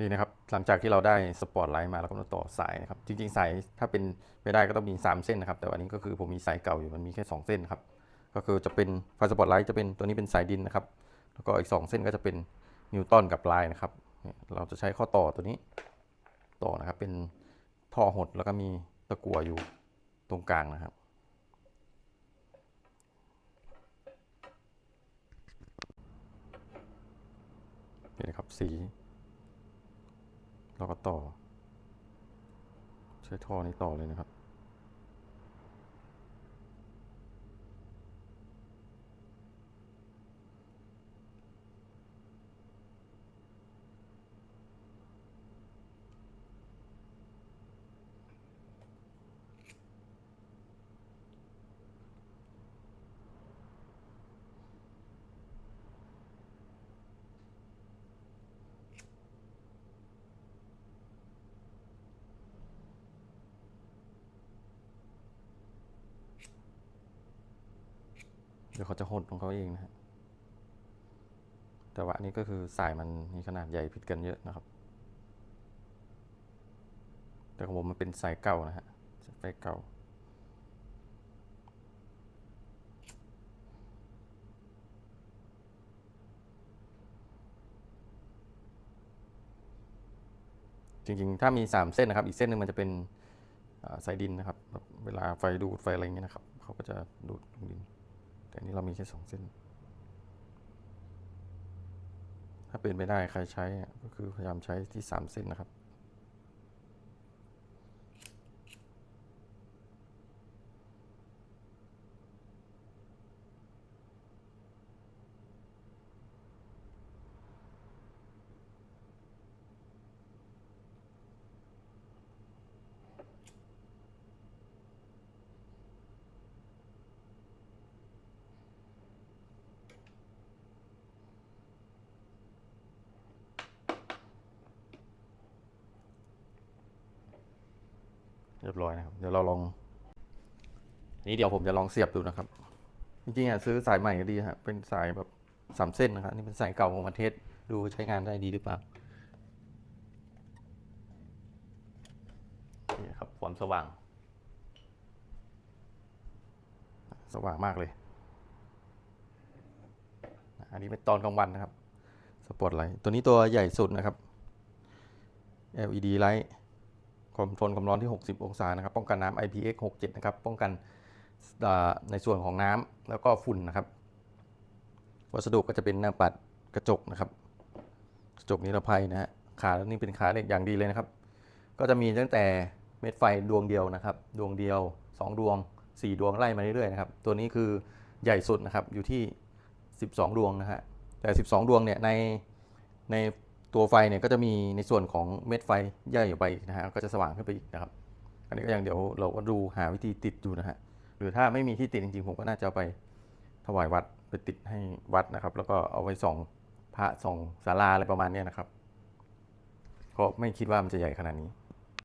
นี่นะครับหลังจากที่เราได้สปอตไลท์มาเราก็มาต่อสายนะครับจริงๆสายถ้าเป็นไปได้ก็ต้องมี 3 เส้นนะครับ แต่วันนี้ก็คือผมมีสายเก่าอยู่มันมีแค่ 2 เส้นครับก็คือจะเป็นไฟสปอตไลท์จะเป็นตัวนี้เป็นสายดินนะครับ แล้วก็อีก 2 เส้นก็จะเป็นนิวตันกับไลายนะครับเนี่ยเราจะใช้ข้อต่อตัวนี้ต่อนะครับ เป็นท่อหดแล้วก็มีตะกั่วอยู่ตรงกลางนะครับนี่นะครับสี เราก็ต่อ ใช้ท่อนี้ต่อเลยนะครับ ดี๋ยวเขาจะหดของเขาเองนะฮะแต่ว่าอันนี้ก็คือสายมันมีขนาดใหญ่ผิดกันเยอะนะครับ แต่ของผมมันเป็นสายเก่านะฮะสายเก่าจริงๆ ถ้ามี 3 เส้นนะครับ อีกเส้นหนึ่งมันจะเป็นสายดินนะครับ เวลาไฟดูดไฟอะไรเงี้ยนะครับ เขาก็จะดูดลงดิน อันนี้เรามีแค่สองเส้น ถ้าเป็นไปได้ใครใช้ก็คือพยายามใช้ที่สามเส้นนะครับ เรียบร้อยนะครับ เดี๋ยวเราลองนนี้เดี๋ยวผมจะลองเสียบดูนะครับ จริงๆอะซื้อสายใหม่ก็ดีฮะเป็นสายแบบสามเส้นนะครับนี่เป็นสายเก่าของประเทศดูใช้งานได้ดีหรือเปล่านี่ครับความสว่าง สว่างมากเลย อันนี้เป็นตอนกลางวันนะครับ สปอตไลท์ตัวนี้ตัวใหญ่สุดนะครับ LED ไลท์ ความทนความร้อนที่ 60 องศานะครับ ป้องกันน้ำ IPX 67 นะครับ ป้องกันในส่วนของน้ำแล้วก็ฝุ่นนะครับ วัสดุก็จะเป็นหน้าปัดกระจกนะครับ กระจกนิรภัยนะฮะ ขาแล้วนี่เป็นขาเหล็กอย่างดีเลยนะครับ ก็จะมีตั้งแต่เม็ดไฟดวงเดียวนะครับ ดวงเดียว 2 ดวง 4 ดวงไล่มาเรื่อยๆนะครับ ตัวนี้คือใหญ่สุดนะครับ อยู่ที่ 12 ดวงนะฮะ แต่ 12 ดวงเนี่ยในใน ตัวไฟเนี่ยก็จะมีในส่วนของเม็ดไฟย่อยออกไปอีกนะฮะก็จะสว่างขึ้นไปอีกนะครับ อันนี้ก็ยังเดี๋ยวเราก็ดูหาวิธีติดอยู่นะฮะหรือถ้าไม่มีที่ติดจริงๆผมก็น่าจะไปถวายวัดไปติดให้วัดนะครับ แล้วก็เอาไว้ส่องพระส่องศาลาอะไรประมาณนี้นะครับก็ไม่คิดว่ามันจะใหญ่ขนาดนี้